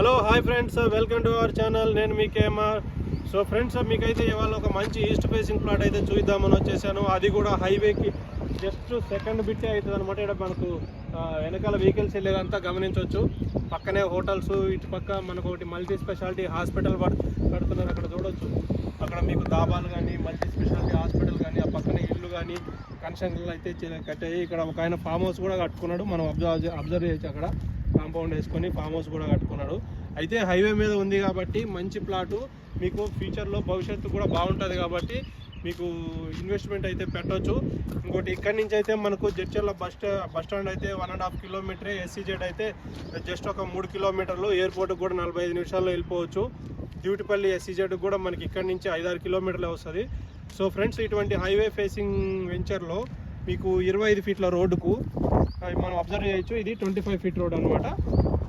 Hello hi friends welcome to our channel నేను మీ KMR so friends మీకైతే ఇవాళ ఒక మంచి ఈస్ట్ ఫేసింగ్ ప్లాట్ అయితే చూద్దామని వచ్చేసాను. అది కూడా హైవేకి జస్ట్ సెకండ్ బిట్టే అవుతుంది అనమాట ఇక్కడ మనకు వెనకాల వెహికల్స్ వెళ్ళేదంతా గమనించవచ్చు. పక్కనే హోటల్స్ ఇటు పక్క మనకు ఒకటి మల్టీ స్పెషాలిటీ హాస్పిటల్ కడుతున్నారు అక్కడ చూడొచ్చు. అక్కడ మీకు దాబాలు కానీ మల్టీ స్పెషాలిటీ హాస్పిటల్ కానీ ఆ పక్కన ఇల్లు కానీ కన్స్ట్రక్షన్లు అయితే కట్టాయి. ఇక్కడ ఒక ఆయన ఫామ్ హౌస్ కూడా కట్టుకున్నాడు. మనం అబ్జర్వ్ అబ్జర్వ్ చేయొచ్చు అక్కడ. కాంపౌండ్ వేసుకొని ఫామ్ హౌస్ కూడా కట్టుకున్నాడు. అయితే హైవే మీద ఉంది కాబట్టి మంచి ప్లాటు. మీకు ఫ్యూచర్లో భవిష్యత్తు కూడా బాగుంటుంది కాబట్టి మీకు ఇన్వెస్ట్మెంట్ అయితే పెట్టొచ్చు. ఇంకోటి ఇక్కడి నుంచి అయితే మనకు జడ్చర్ల బస్ బస్ స్టాండ్ అయితే వన్ అండ్ హాఫ్ కిలోమీటరే. ఎస్సీజెడ్ అయితే జస్ట్ ఒక మూడు కిలోమీటర్లు. ఎయిర్పోర్ట్ కూడా నలభై ఐదు నిమిషాల్లో వెళ్ళిపోవచ్చు. డ్యూటిపల్లి ఎస్సీజెడ్ కూడా మనకి ఇక్కడి నుంచి ఐదారు కిలోమీటర్లే వస్తుంది. సో ఫ్రెండ్స్ ఇటువంటి హైవే ఫేసింగ్ వెంచర్లో మీకు ఇరవై ఐదు ఫీట్ల రోడ్డుకు మనం అబ్జర్వ్ చేయొచ్చు. ఇది ట్వంటీ ఫైవ్ ఫీట్ రోడ్ అనమాట